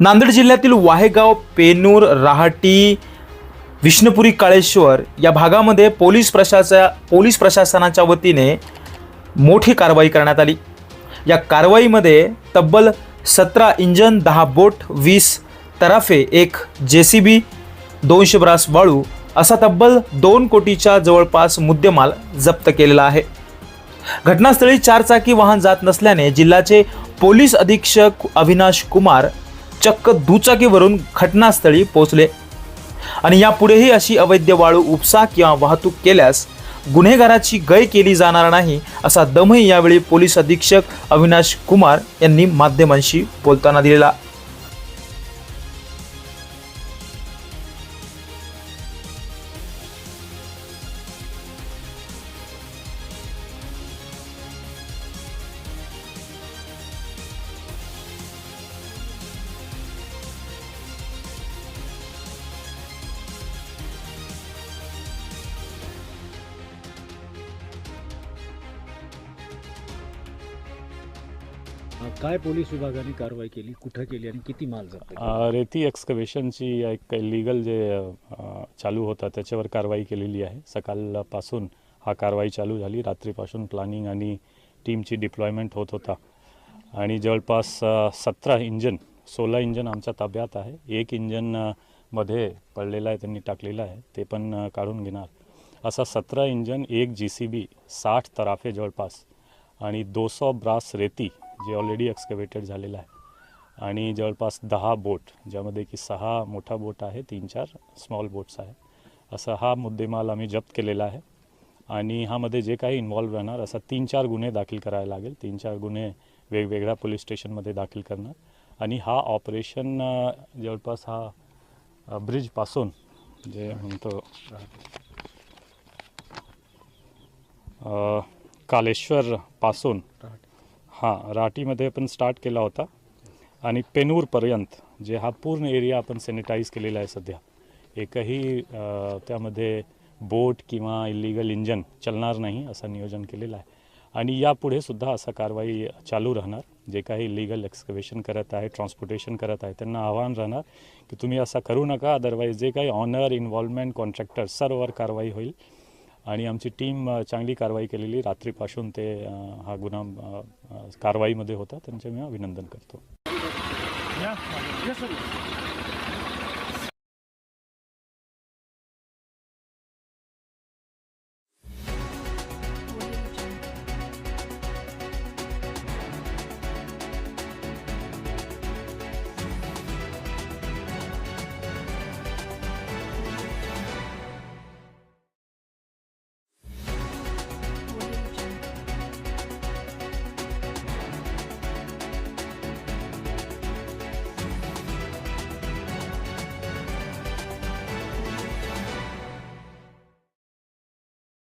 नांदेड जिल्ह्यातील वाहेगाव पेनूर राहाटी विष्णुपुरी काळेश्वर या भागामध्ये पोलीस प्रशासा पोलीस प्रशासनाच्या वतीने मोठी कारवाई करण्यात आली. या कारवाईमध्ये तब्बल सतरा इंजन दहा बोट वीस तराफे एक जे सी बी दोनशे ब्रास वाळू असा तब्बल दोन कोटीच्या जवळपास मुद्देमाल जप्त केलेला आहे. घटनास्थळी चारचाकी वाहन जात नसल्याने जिल्ह्याचे पोलीस अधीक्षक अविनाश कुमार चक्क दुचाकीवरून घटनास्थळी पोहोचले. आणि यापुढेही अशी अवैध वाळू उपसा किंवा वाहतूक केल्यास गुन्हेगाराची गय केली जाणार नाही असा दमही यावेळी पोलीस अधीक्षक अविनाश कुमार यांनी माध्यमांशी बोलताना दिलेला. काय पोलीस विभागाने कारवाई केली? कुठं केली आणि किती माल जप्त रेती एक्सकवेशनची एक लिगल जे चालू होता त्याच्यावर कारवाई केलेली आहे. सकाळपासून हा कारवाई चालू झाली. रात्रीपासून प्लॅनिंग आणि टीमची डिप्लॉयमेंट होत होता. आणि जवळपास सतरा इंजन सोळा इंजन आमच्या ताब्यात आहे. एक इंजनमध्ये पडलेला आहे त्यांनी टाकलेला आहे. ते पण काढून घेणार. असा सतरा इंजन एक जी सी बी साठ तराफे जवळपास आणि दो सौ ब्रास रेती जे ऑलरेडी एक्सकवेटेड झालेलं आहे. आणि जवळपास दहा बोट ज्यामध्ये की सहा मोठा बोट आहे तीन चार स्मॉल बोट्स आहे. असा हा मुद्देमाल आम्ही जप्त केलेला आहे. आणि ह्यामध्ये जे काही इन्व्हॉल्व राहणार असा तीन चार गुन्हे दाखल करायला लागेल. तीन चार गुन्हे वेगवेगळ्या पोलीस स्टेशनमध्ये दाखल करणार. आणि हा ऑपरेशन जवळपास हा ब्रिजपासून जे म्हणतो कालेश्वरपासून हां राटीमध्ये पण स्टार्ट केला होता. आणि पेनूरपर्यंत जे हा पूर्ण एरिया आपण सॅनिटाईज केलेला आहे सध्या एकही त्यामध्ये बोट किंवा इलिगल इंजन चालणार नाही असं नियोजन केलेलं आहे. आणि यापुढे सुद्धा असा कारवाई चालू राहणार जे काही इलिगल एक्सकवेशन करत आहे ट्रान्सपोर्टेशन करत आहे त्यांना आव्हान राहणार की तुम्ही असा करू नका अदरवाईज जे काही ऑनर इन्व्हॉल्वमेंट कॉन्ट्रॅक्टर सर्ववर कारवाई होईल. आणि आमची टीम चांगली कारवाई केलेली. रात्रीपासून ते हा गुन्हा कारवाईमध्ये होता. त्यांचे मी अभिनंदन करतो.